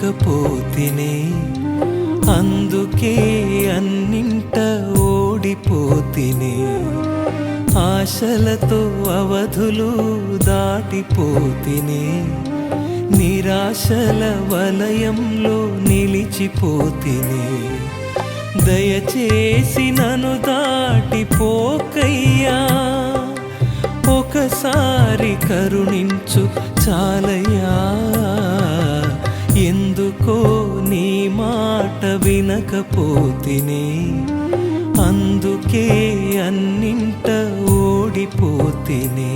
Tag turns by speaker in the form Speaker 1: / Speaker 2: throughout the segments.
Speaker 1: లేకపోతేనే అందుకే అన్నింట ఓడిపోతినే ఆశలతో అవధులు దాటిపోతినే నిరాశల వలయంలో నిలిచిపోతినే దయచేసి నన్ను దాటిపోకయ్యా. ఒకసారి కరుణించు చాలయ్యా. ఎందుకో నీ మాట వినకపోతినే. అందుకే అన్నింట ఓడిపోతినే.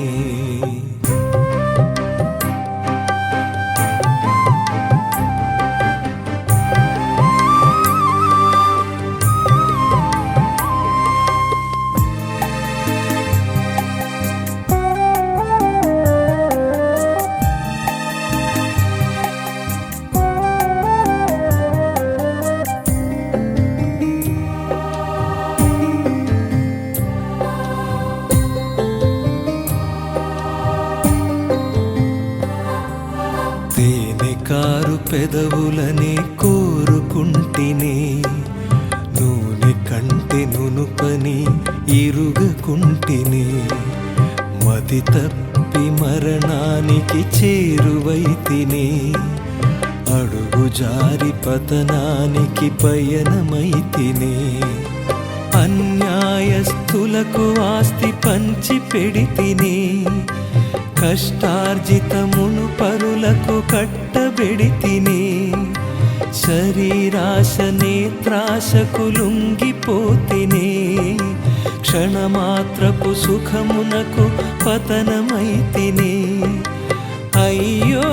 Speaker 1: తేనె కారు పెదవులని కోరుకుంటిని. నూనె కంటే నునుపని ఇరుగుకుంటినే. మతి తప్పి మరణానికి చేరువైతినే. అడుగు జారి పతనానికి పయనమైతినే. అన్యాయస్థులకు ఆస్తి పంచి పెడితినే. కష్టార్జితమును కళ్ళకు కట్టబెడితినే. శరీరాశ నేత్రాశకు లొంగిపోతినే. క్షణమాత్రపు సుఖమునకు పతనమైతినే. అయ్యో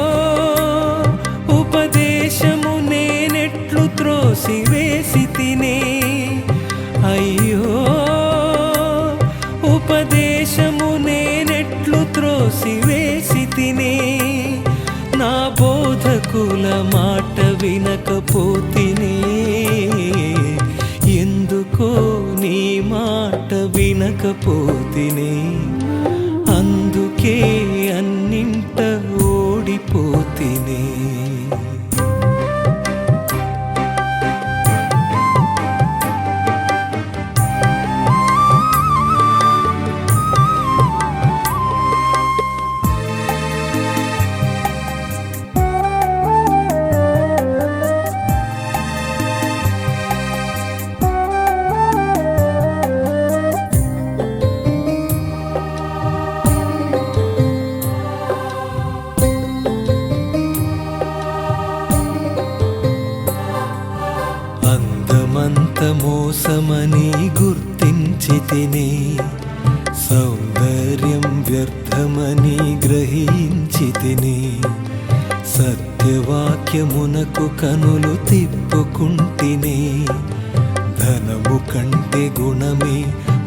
Speaker 1: ఉపదేశము నేనెట్లు త్రోసి వేసి తినే అయ్యో ఉపదేశ బోధకుల మాట వినకపోతినే. ఎందుకో నీ మాట వినకపోతినే. అందుకే అందమంత మోసమని గుర్తించి తిని సౌందర్యం వ్యర్థమని గ్రహించి తిని సత్యవాక్యమునకు కనులు తిప్పుకుంటినే. ధనము కంటే గుణమే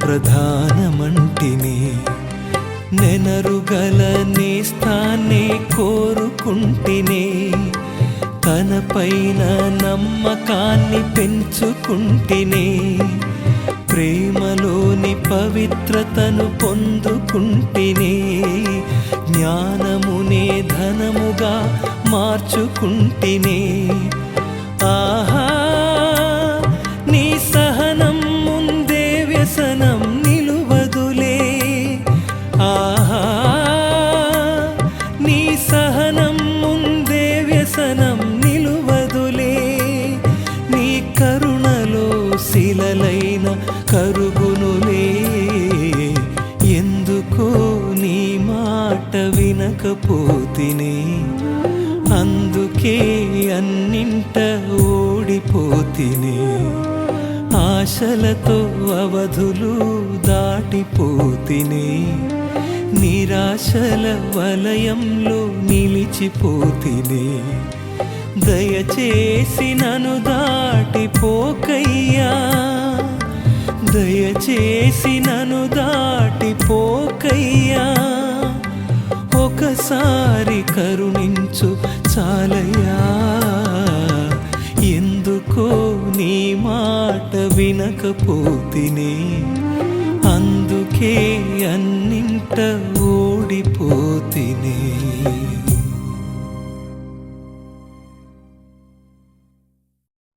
Speaker 1: ప్రధానమంటిని. నెనరుగల నేస్తాన్ని కోరుకుంటినే. తనపైన నమ్మకాన్ని పెంచుకుంటేనే ప్రేమలోని పవిత్రతను పొందుకుంటేనే జ్ఞానమునే ధనముగా మార్చుకుంటేనే. ఆహా కరుగును కరుగునులే. ఎందుకో నీ మాట వినకపోతినే. అందుకే అన్నింట ఓడిపోతినే. ఆశలతో అవధులు దాటిపోతినే. నిరాశల వలయంలో నిలిచిపోతినే. దయచేసి నన్ను దాటిపోకయ్యా. దయచేసి నను దాటిపోకయ్యా. ఒకసారి కరుణించు చాలయ్యా. ఎందుకో నీ మాట వినకపోతినే అందుకే అన్నింట ఓడిపోతినే.